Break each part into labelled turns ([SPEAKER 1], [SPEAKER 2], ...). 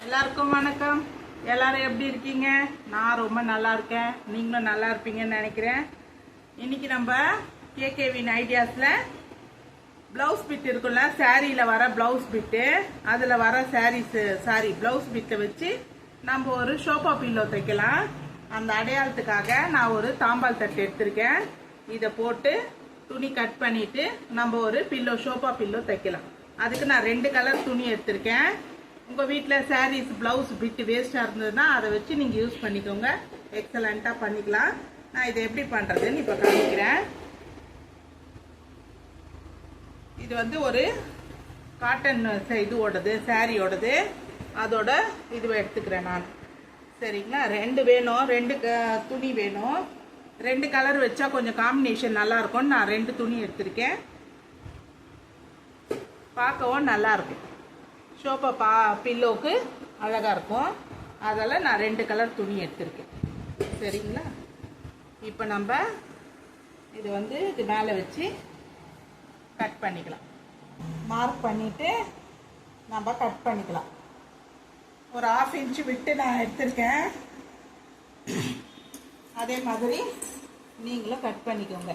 [SPEAKER 1] எல்லாருக்கும் வணக்கம். எல்லாரும் எப்படி இருக்கீங்க? நான் ரொம்ப நல்லா இருக்கேன். நீங்களும் நல்லா இருப்பீங்கன்னு நினைக்கிறேன். இன்னைக்கு நம்ம கேகேவின் ஐடியாஸில் ப்ளவுஸ் பிட் இருக்குல்ல சாரியில் வர ப்ளவுஸ் பிட்டு அதில் வர சாரீஸ் சாரி ப்ளவுஸ் பிட்டை வச்சு நம்ம ஒரு ஷோபா பில்லோ தைக்கலாம். அந்த அடையாளத்துக்காக நான் ஒரு தாம்பால் தட்டு எடுத்திருக்கேன். இதை போட்டு துணி கட் பண்ணிட்டு நம்ம ஒரு பில்லோ ஷோபா பில்லோ தைக்கலாம். அதுக்கு நான் ரெண்டு கலர் துணி எடுத்திருக்கேன். உங்கள் வீட்டில் சாரீஸ் ப்ளவுஸ் பிட்டு வேஸ்ட்டாக இருந்ததுன்னா அதை வச்சு நீங்கள் யூஸ் பண்ணிக்கோங்க. எக்ஸலண்ட்டாக பண்ணிக்கலாம். நான் இதை எப்படி பண்ணுறதுன்னு இப்போ காமிக்கிறேன். இது வந்து ஒரு காட்டன் இதுவோடது சாரியோடது அதோட இதுவை எடுத்துக்கிறேன் நான். சரிங்களா? ரெண்டு வேணும் ரெண்டு க- துணி வேணும். ரெண்டு கலர் வச்சா கொஞ்சம் காம்பினேஷன் நல்லா நான் ரெண்டு துணி எடுத்திருக்கேன். பார்க்கவும் நல்லா இருக்கும் பா பில்லோவுக்கு அழகாக இருக்கும். அதெல்லாம் நான் ரெண்டு கலர் துணி எடுத்திருக்கேன். சரிங்களா? இப்போ நம்ம இது வந்து இது மேலே வச்சு கட் பண்ணிக்கலாம். மார்க் பண்ணிவிட்டு நம்ம கட் பண்ணிக்கலாம். ஒரு ஆஃப் இன்ச்சு விட்டு நான் எடுத்திருக்கேன். அதே மாதிரி நீங்களும் கட் பண்ணிக்கோங்க.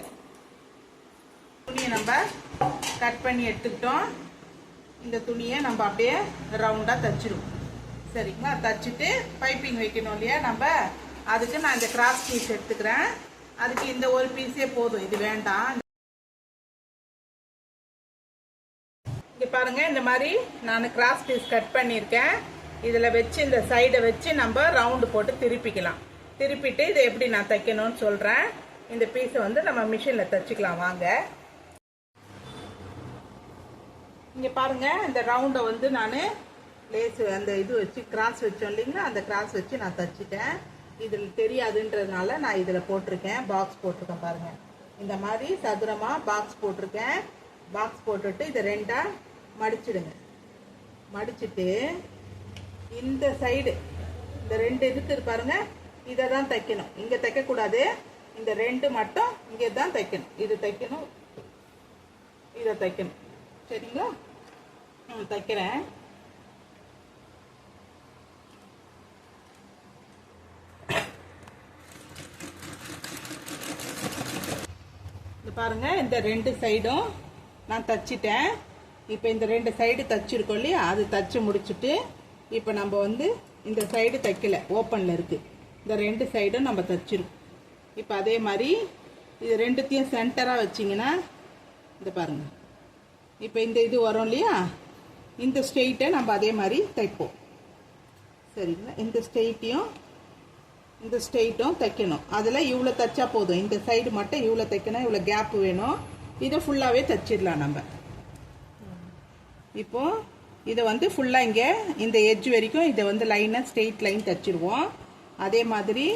[SPEAKER 1] துணியை நம்ம கட் பண்ணி எடுத்துக்கிட்டோம். இந்த துணியை நம்ம அப்படியே ரவுண்டாக தச்சிருவோம். சரிங்களா? தச்சுட்டு பைப்பிங் வைக்கணும் இல்லையா? நம்ம அதுக்கு நான் இந்த கிராஸ் பீஸ் எடுத்துக்கிறேன். அதுக்கு இந்த ஒரு பீஸே போதும். இது வேண்டாம். இங்கே பாருங்க இந்த மாதிரி நான் கிராஸ் பீஸ் கட் பண்ணியிருக்கேன். இதில் வச்சு இந்த சைடை வச்சு நம்ம ரவுண்டு போட்டு திருப்பிக்கலாம். திருப்பிட்டு இதை எப்படி நான் தைக்கணும்னு சொல்கிறேன் இந்த பீஸை வந்து நம்ம மிஷினில் தைச்சிக்கலாம் வாங்க. இங்கே பாருங்கள் இந்த ரவுண்டை வந்து நான் லேஸ் அந்த இது வச்சு கிராஸ் வச்சோம் இல்லைங்களா? அந்த கிராஸ் வச்சு நான் தச்சிட்டேன். இதில் தெரியாதுன்றதுனால நான் இதில் போட்டிருக்கேன். பாக்ஸ் போட்டிருக்கேன் பாருங்கள் இந்த மாதிரி சதுரமாக பாக்ஸ் போட்டிருக்கேன். பாக்ஸ் போட்டுட்டு இதை ரெண்டாக மடிச்சிடுங்க. மடிச்சிட்டு இந்த சைடு இந்த ரெண்டு இதுக்கு பாருங்கள் இதை தான் தைக்கணும். இங்கே தைக்கக்கூடாது. இந்த ரெண்டு மட்டும் இங்கே தான் தைக்கணும். இது தைக்கணும். இதை தைக்கணும். சரிங்களா? நான் தைக்கிறேன். இது பாருங்க இந்த ரெண்டு சைடும் நான் தச்சிட்டேன். இப்போ இந்த ரெண்டு சைடு தச்சிருக்கோம் இல்லையா? அது தச்சு முடிச்சுட்டு இப்போ நம்ம வந்து இந்த சைடு தைக்கல. ஓப்பனில் இருக்குது இந்த ரெண்டு சைடும் நம்ம தச்சிருக்கோம் இப்போ அதே மாதிரி இது ரெண்டுத்தையும் சென்டராக வச்சிங்கன்னா இந்த பாருங்கள் இப்போ இந்த இது வரும் இல்லையா? இந்த ஸ்ட்ரெயிட்டை நம்ம அதே மாதிரி தைப்போம். சரிங்களா? இந்த ஸ்ட்ரெயிட்டையும் இந்த ஸ்ட்ரெயிட்டும் தைக்கணும். அதில் இவ்வளோ தைச்சா போதும். இந்த சைடு மட்டும் இவ்வளோ தைக்கணும். இவ்வளோ கேப் வேணும். இதை ஃபுல்லாகவே தைச்சிடலாம் நம்ம. இப்போது இதை வந்து ஃபுல்லாக இங்கே இந்த எட்ஜ் வரைக்கும் இதை வந்து லைனாக ஸ்ட்ரெயிட் லைன் தைச்சிடுவோம் அதே மாதிரி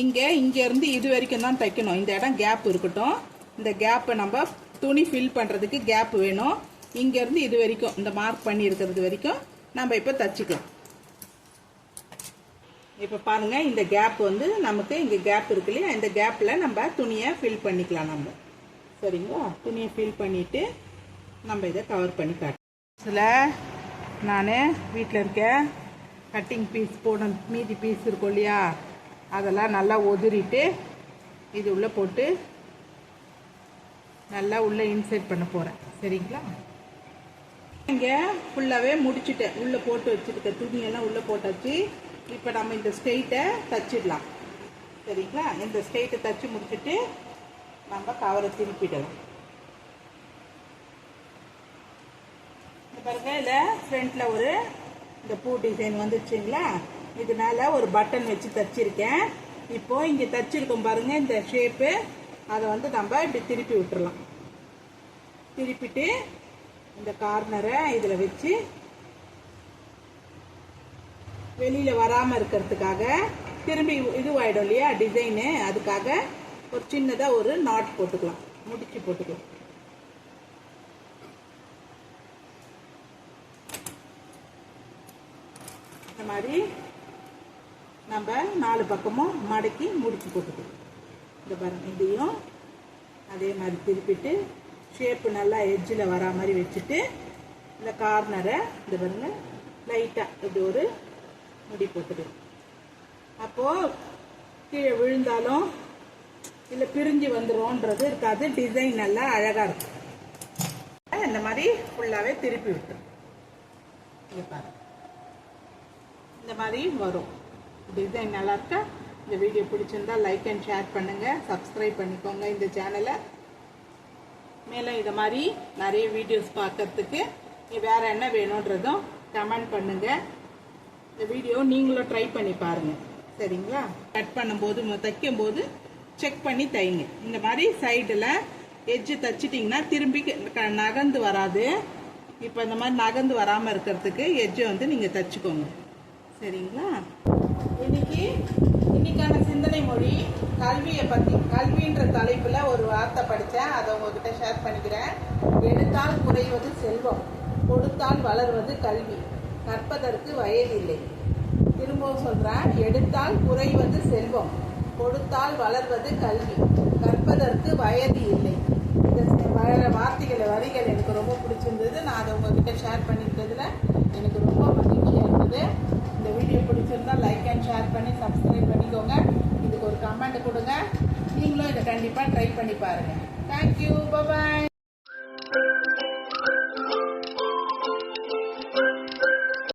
[SPEAKER 1] இங்கே இங்கேருந்து இது வரைக்கும் தான் தைக்கணும். இந்த இடம் கேப் இருக்கட்டும். இந்த கேப்பை நம்ம துணி ஃபில் பண்ணுறதுக்கு கேப் வேணும். இங்கேருந்து இது வரைக்கும் இந்த மார்க் பண்ணி இருக்கிறது வரைக்கும் நம்ம இப்போ தச்சுக்கலாம். இப்போ பாருங்கள் இந்த கேப் வந்து நமக்கு இங்கே கேப் இருக்கு இல்லையா? இந்த கேப்பில் நம்ம துணியை ஃபில் பண்ணிக்கலாம் நம்ம. சரிங்களா? துணியை ஃபில் பண்ணிவிட்டு நம்ம இதை கவர் பண்ணி காட்டுறோம். இதில் நான் வீட்டில் இருக்க கட்டிங் பீஸ் போன மீதி பீஸ் இருக்கும் இல்லையா? அதெல்லாம் நல்லா உதிரிட்டு இது உள்ளே போட்டு நல்லா உள்ளே இன்சர்ட் பண்ண போகிறேன் சரிங்களா? இங்கே ஃபுல்லாகவே முடிச்சுட்டேன். உள்ளே போட்டு வச்சுருக்க துணியெல்லாம் உள்ளே போட்டாச்சு. இப்போ நம்ம இந்த ஸ்ட்ரெயிட்டை தச்சிடலாம். சரிங்களா? இந்த ஸ்ட்ரெயிட்டை தச்சு முடிச்சுட்டு நம்ம கவரை திருப்பிடலாம். இந்த பாருங்க இதில் ஃப்ரண்ட்டில் ஒரு இந்த பூ டிசைன் வந்துருச்சுங்களா? இது மேலே ஒரு பட்டன் வச்சு தச்சிருக்கேன். இப்போ இங்கே தச்சிருக்கோம் பாருங்க இந்த ஷேப்பு அதை வந்து நம்ம இப்படி திருப்பி விட்டுறலாம். திருப்பிட்டு இந்த கார்னரை இதில் வச்சு வெளியில் வராமல் இருக்கிறதுக்காக திரும்பி இதுவாயிடும் இல்லையா டிசைனு அதுக்காக ஒரு சின்னதாக ஒரு நாட் போட்டுக்கலாம். முடிச்சு போட்டுக்கலாம். இந்த மாதிரி நம்ம நாலு பக்கமும் மடக்கி முடிச்சு போட்டுக்கணும். இந்த பாருங்க இதையும் அதே மாதிரி திருப்பிட்டு ஷேப்பு நல்லா எட்ஜில் வரா மாதிரி வச்சுட்டு இந்த கார்னரை இந்த பாருங்க லைட்டாக இப்படி ஒரு முடி போட்டுக்கணும். அப்போது கீழே விழுந்தாலும் இல்லை பிரிஞ்சு வந்துடும்ன்றது இருக்காது டிசைன் நல்லா அழகாக இருக்கும். இந்த மாதிரி ஃபுல்லாகவே திருப்பி விட்டுரும். இங்கே பாருங்கள் இந்த மாதிரி வரும். டிசைன் நல்லா இருக்கா இந்த வீடியோ பிடிச்சிருந்தா லைக் அண்ட் ஷேர் பண்ணுங்க. சப்ஸ்கிரைப் பண்ணிக்கோங்க இந்த சேனலை மேலே இதை மாதிரி நிறைய வீடியோஸ் பார்க்கறதுக்கு வேறு வேற என்ன வேணுன்றதும் கமெண்ட் பண்ணுங்க. இந்த வீடியோ நீங்களும் ட்ரை பண்ணி பாருங்க. சரிங்களா? கட் பண்ணும்போது தைக்கும் போது செக் பண்ணி தைங்க. இந்த மாதிரி சைடில் எஜ்ஜு தைச்சிட்டிங்கன்னா திரும்பி நகர்ந்து வராது. இப்போ இந்த மாதிரி நகர்ந்து வராமல் இருக்கிறதுக்கு எட்ஜை வந்து நீங்கள் தைச்சிக்கோங்க. சரிங்களா? இன்னைக்கு இன்னைக்கான சிந்தனை மொழி கல்வியை பற்றி கல்வின்ற தலைப்பில் ஒரு வார்த்தை படித்தேன் அதை உங்ககிட்ட ஷேர் பண்ணிக்கிறேன். எடுத்தால் குறைவது செல்வம் கொடுத்தால் வளர்வது கல்வி. கற்பதற்கு வயதில்லை. திரும்பவும் சொல்கிறேன் எடுத்தால் குறைவது செல்வம் கொடுத்தால் வளர்வது கல்வி. கற்பதற்கு வயது இல்லை. இந்த வர வார்த்தைகளை வரிகள் எனக்கு ரொம்ப பிடிச்சிருந்தது. நான் அதை உங்ககிட்ட ஷேர் பண்ணிக்கிட்டதில் எனக்கு ரொம்ப மகிழ்ச்சியாக இருந்தது இந்த வீடியோ பிடிச்சிருந்தா லைக் அண்ட் ஷேர் பண்ணி சப்ஸ்கிரைப் பண்ணிக்கோங்க. இதுக்கு ஒரு கமெண்ட் கொடுங்க. நீங்களும் இதை கண்டிப்பாக ட்ரை பண்ணி பாருங்கள் தேங்க்யூ பபாய்